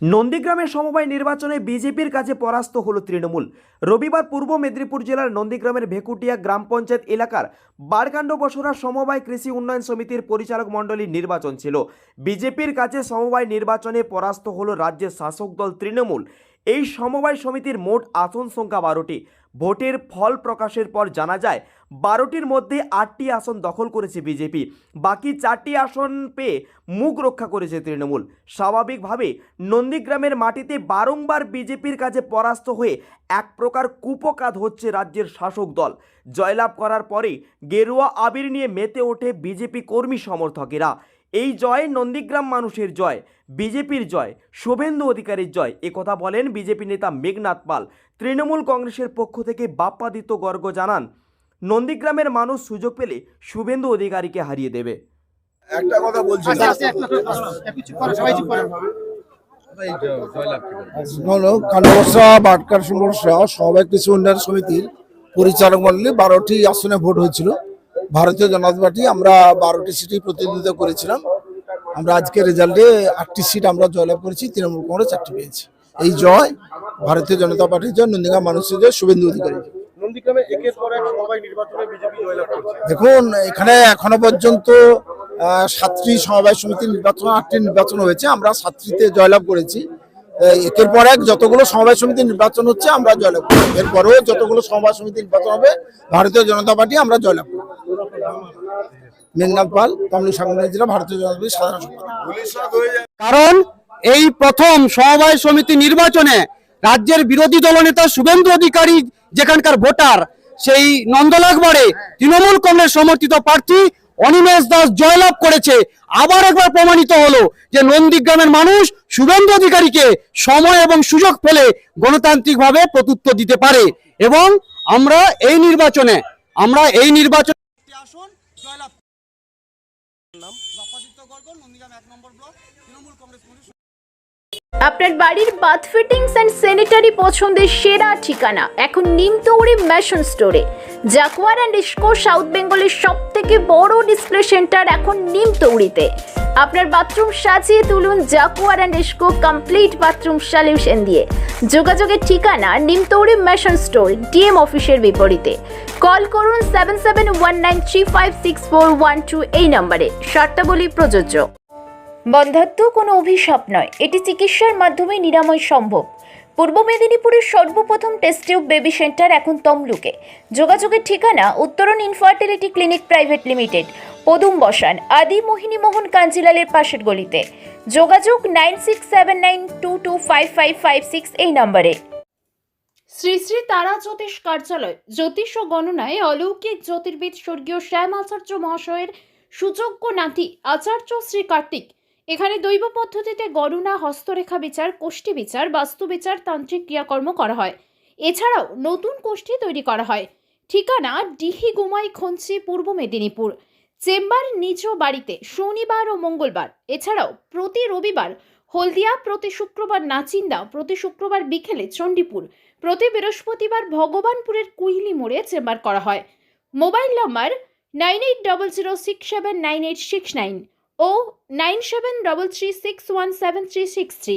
নন্দীগ্রামের সমবায় নির্বাচনে বিজেপির কাছে পরাস্ত হল তৃণমূল। রবিবার পূর্ব মেদিনীপুর জেলার নন্দীগ্রামের ভেকুটিয়া গ্রাম পঞ্চায়েত এলাকার বারকাণ্ড বসরা সমবায় কৃষি উন্নয়ন সমিতির পরিচালক মণ্ডলীর নির্বাচন ছিল। বিজেপির কাছে সমবায় নির্বাচনে পরাস্ত হল রাজ্যের শাসক দল তৃণমূল। এই সমবায় সমিতির মোট আসন সংখ্যা বারোটি। ভোটের ফল প্রকাশের পর জানা যায়, বারোটির মধ্যে আটটি আসন দখল করেছে বিজেপি। বাকি চারটি আসন পেয়ে মুখ রক্ষা করেছে তৃণমূল। স্বাভাবিকভাবে নন্দীগ্রামের মাটিতে বারংবার বিজেপির কাছে পরাস্ত হয়ে এক প্রকার কুপকাত হচ্ছে রাজ্যের শাসক দল। জয়লাভ করার পরে গেরুয়া আবির নিয়ে মেতে ওঠে বিজেপি কর্মী সমর্থকেরা। এই জয় নন্দীগ্রাম মানুষের জয় বিজেপির জয় শুভেন্দু অধিকারীর জয়। একথা বলেন বিজেপি নেতা মেঘনাথ পাল। তৃণমূল কংগ্রেসের পক্ষ থেকে বাপ্পাদিত্য গর্গ জানান নন্দীগ্রামের মানুষ সুযোগ পেলে শুভেন্দু অধিকারীকে হারিয়ে দেবে। একটা কথা বলছি। আচ্ছা, আচ্ছা, কথা, সবাই কৃষি উন্নয়ন সমিতির পরিচালক মন্ডলী বারোটি আসনে ভোট হয়েছিল। ভারতীয় জনতা পার্টি আমরা বারোটি সিটই প্রতিনিধিত্ব করেছিলাম। আমরা আজকে রেজাল্টে আটটি সিট আমরা জয়লাভ করেছি তৃণমূল কংগ্রেস চারটি পেয়েছি। এই জয় ভারতীয় জনতা পার্টির জয় নন্দীগ্রাম মানুষের জয় শুভেন্দু অধিকারী দেখুন এখানে এখনও পর্যন্ত সাতটি সমবায় সমিতি নির্বাচন আটটি নির্বাচন হয়েছে আমরা সাতটিতে জয়লাভ করেছি। একের পর এক যতগুলো সমবায় সমিতির নির্বাচন হচ্ছে আমরা জয়লাভ করি এরপরেও যতগুলো সমবায় সমিতি নির্বাচন হবে ভারতীয় জনতা পার্টি আমরা জয়লাভ করি ভারতীয় জনতা পার্টির সাধারণ কারণ এই প্রথম সমবায় সমিতি নির্বাচনে রাজ্যের বিরোধী দলনেতা শুভেন্দু অধিকারী, যেখানকার ভোটার, সেই নন্দলাগবাড়ে তৃণমূল কংগ্রেস সমর্থিত প্রার্থী অনিমেষ দাস জয়লাভ করেছে। আবার একবার প্রমাণিত হলো যে নন্দীগ্রামের মানুষ শুভেন্দু অধিকারীকে সময় এবং সুযোগ পেলে গণতান্ত্রিকভাবে প্রত্যুত্তর দিতে পারে। এবং আমরা এই নির্বাচনে, আমরা এই নির্বাচনে আপনার বাড়ির বাথ ফিটিংস অ্যান্ড স্যানিটারি পছন্দের সেরা ঠিকানা এখন নিমতৌড়ি ম্যাশন স্টোরে। জাকুয়ার অ্যান্ড ইস্কো সাউথ বেঙ্গলের সব থেকে বড় ডিসপ্লে সেন্টার এখন নিমতৌড়িতে। আপনার বাথরুম সাজিয়ে তুলুন Jaquar and Essco complete bathroom solution দিয়ে যোগাযোগের ঠিকানা নিমতৌরি ম্যাশন স্টোর ডিএম অফিসের বিপরীতে। কল করুন seven seven one nine five six four one two এই নম্বরে। শর্তাবলী প্রযোজ্য। বন্ধাত্ম কোনো অভিশাপ নয়। এটি চিকিৎসার মাধ্যমে নিরাময় সম্ভব। পূর্ব মেদিনীপুরের সর্বপ্রথম টেস্ট টিউব বেবি সেন্টার এখন তমলুকে। যোগাযোগের ঠিকানা উত্তরণ ইনফার্টিলিটি ক্লিনিক প্রাইভেট লিমিটেড পদুম বসান, আদি মোহিনী মোহন কাঞ্জিলালের পাশের গলিতে। যোগাযোগ nine six seven nine two two five five five six এই নম্বরে। শ্রী শ্রী তারা জ্যোতিষ কার্যালয়, জ্যোতিষ ও গণনায় অলৌকিক জ্যোতির্বিদ স্বর্গীয় শ্যাম আচার্য মহাশয়ের সুযোগ্য নাতি আচার্য শ্রী কার্তিক। এখানে দৈব পদ্ধতিতে গণনা, হস্তরেখা বিচার, কোষ্ঠী বিচার, বাস্তু বিচার, তান্ত্রিক ক্রিয়াকর্ম করা হয়। এছাড়াও নতুন কোষ্ঠী তৈরি করা হয়। ঠিকানা ডিহি গুমাই খঞ্চি পূর্ব মেদিনীপুর। চেম্বার নিজ বাড়িতে শনিবার ও মঙ্গলবার। এছাড়াও প্রতি রবিবার হলদিয়া প্রতি শুক্রবার নাচিন্দা, প্রতি শুক্রবার বিকেলে চণ্ডীপুর, প্রতি বৃহস্পতিবার ভগবানপুরের কুইলি মোড়ে চেম্বার করা হয়। Mobile number nine eight double zero six seven nine eight six nine O nine seven double three six one seven three six three.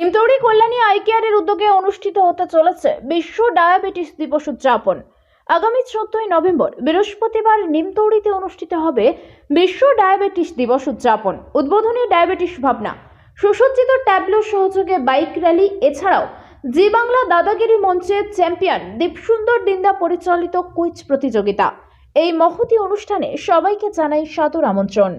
Nimtouri Kalyani I কেয়ারের উদ্যোগে অনুষ্ঠিত হতে চলেছে বিশ্ব ডায়াবেটিস দিবস উদযাপন। আগামী চোদ্দই নভেম্বর বৃহস্পতিবার নিমতৌড়িতে অনুষ্ঠিত হবে বিশ্ব ডায়াবেটিস দিবস উদযাপন। উদ্বোধনী ডায়াবেটিস ভাবনা। সুসজ্জিত ট্যাবলো সহযোগে বাইক র্যালি, এছাড়াও জি বাংলা দাদাগিরি মঞ্চের চ্যাম্পিয়ন দীপসুন্দর দিন্দা পরিচালিত কুইজ প্রতিযোগিতা। এই মহতি অনুষ্ঠানে সবাইকে জানাই সাদর আমন্ত্রণ।